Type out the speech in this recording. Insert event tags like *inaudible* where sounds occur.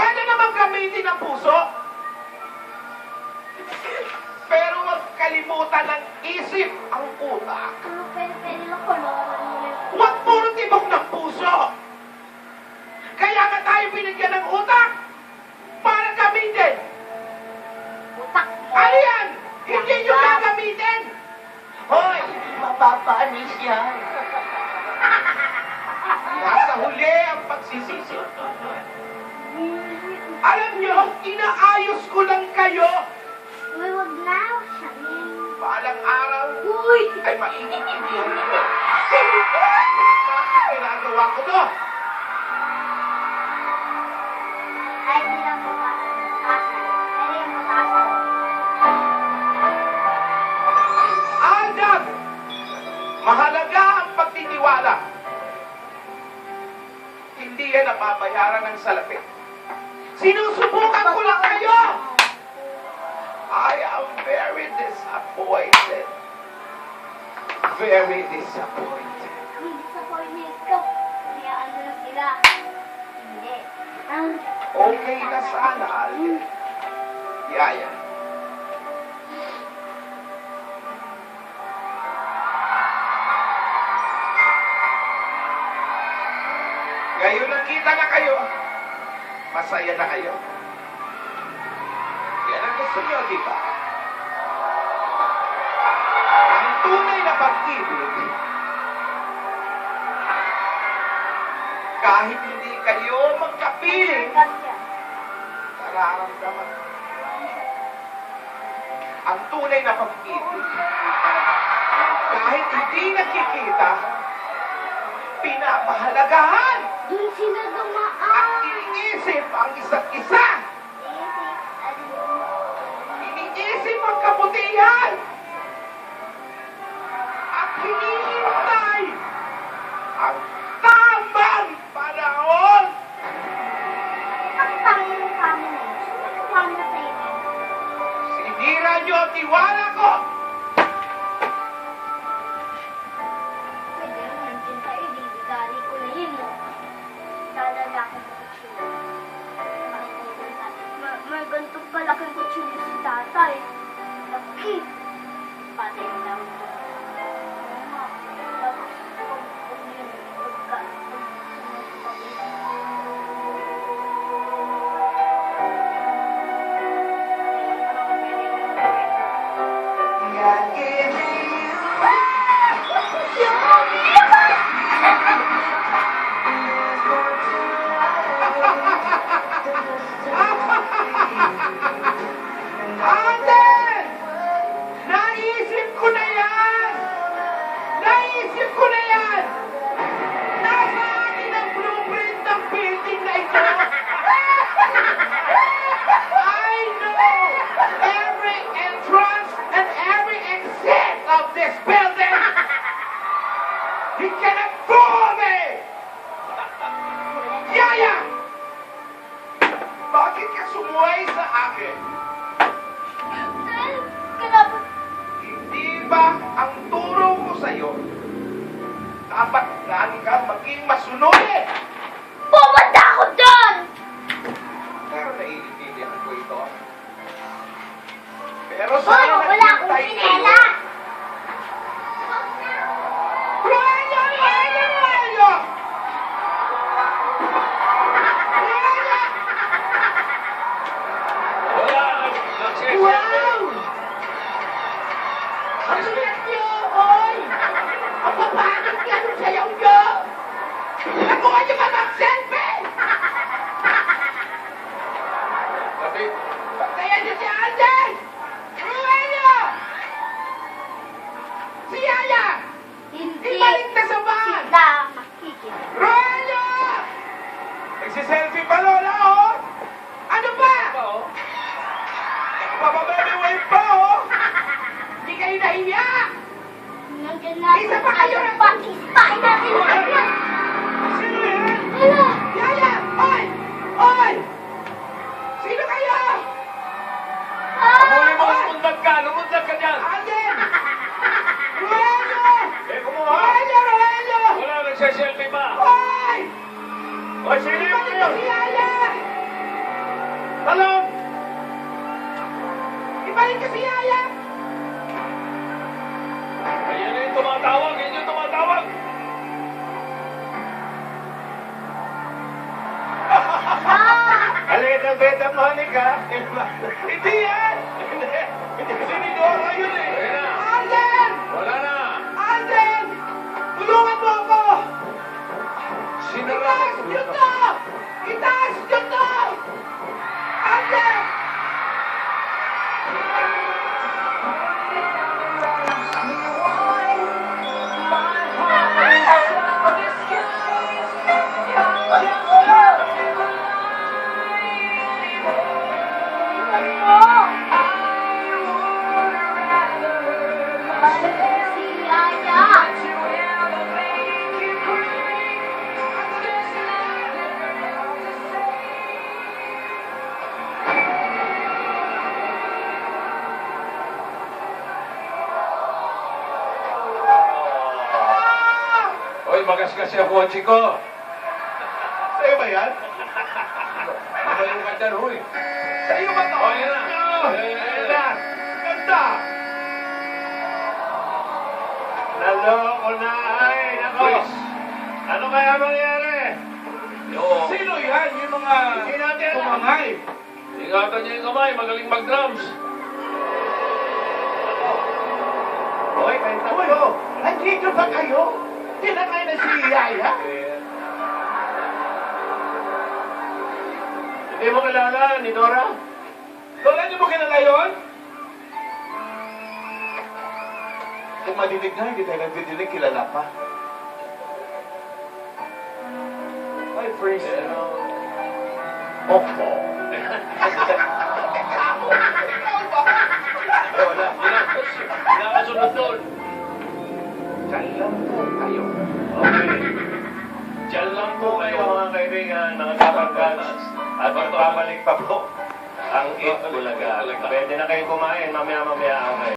Pwede naman gamitin ang puso. Pero huwag kalimutan ng isip ang utak. Lang. Huwag puro tibok ng puso. Kaya nga tayo binigyan ng utak para gamitin. Utak mo. Ano yan? Hindi nyo gagamitin. Hoy, mapapanis yan. *laughs* Nasa huli ang pagsisisi. Alam nyo, inaayos ko lang kayo. Uy, wag na. Sabihin. Balang araw Uy! ay maintindihan ko. Ginagawa ko to. Ay, di lang mo matasal. Agad! Mahalaga ang pagtitiwala. Hindi yan nababayaran ng salapi. Sinusubukan ko lang kayo! I am very disappointed. Very disappointed. Disappointed ka, kaya ano na sila. Hindi. Okay na sana, Alden. Yaya. Ngayon nakita na kayo. Masaya na kayo. Yan ang gusto niyo, di ba? Ang tunay na pag-ibig, kahit hindi kayo magkapiling, nararamdaman. Ang tunay na pag-ibig, kahit hindi nakikita, pinapahalagahan Doon sila at dumaan. iniisip ang isa't isa. Isip, Iniisip ang kabutihan at hinihintay ang tamang panahon. ang tango mo kami na mo sa iyo? Sinira niyo ang tiwala ko. Tatay. Laki. Pati yung lang ko. Tapos, kung dapat lagi kang maging masunod? Pumunta ako doon! Pero naiintindihan ko ito. Pero sana wala akong naghintay sinela! Yaya! Hindi. Ibalik na sa van! Sila makikita. Roelio! Nagsiselfie pa lola, oh! Ano ba? Papababy wave pa, oh! *laughs* Hindi kayo nahiya! Nandiyan na ka si Yaya? Ayun yung tumatawag, yun yung tumatawag. Halika na, beta mo, halika. Hindi yan! Sinidoro yun eh. Ayun na. Alden! Wala na. Alden! Tulungan mo ako! Sinara. Itaas nyo to! Hoy, magasgas yung kotse ko. Sa'yo ba yan? Magaling ka dyan, huy. Sa'yo ba to? Oh, yan na. Ayan na. Ganda. Naloko na ay. Nako. Ano kaya mangyari? Sino yan? Yung mga tumangay. Ingatan niyo yung kamay, magaling mag-drums. Hoy, kayo tatlo. Nandito ba kayo? Tinangay na si Yaya? Hindi mo kilala ni Dora? Lola, niyo mo kilala yun? Kung madinig na, hindi tayo nagdidinig, kilala pa. Ay, praise the Lord. Opo. Ay, *laughs* wala. Pinakasunod doon. Diyan lang po kayo. Okay. Diyan lang po kayo mga kaibigan, mga kapagkanas. At magbabalik pa po ang Bulaga. Pwede na kayo kumain, mamaya-mamaya ang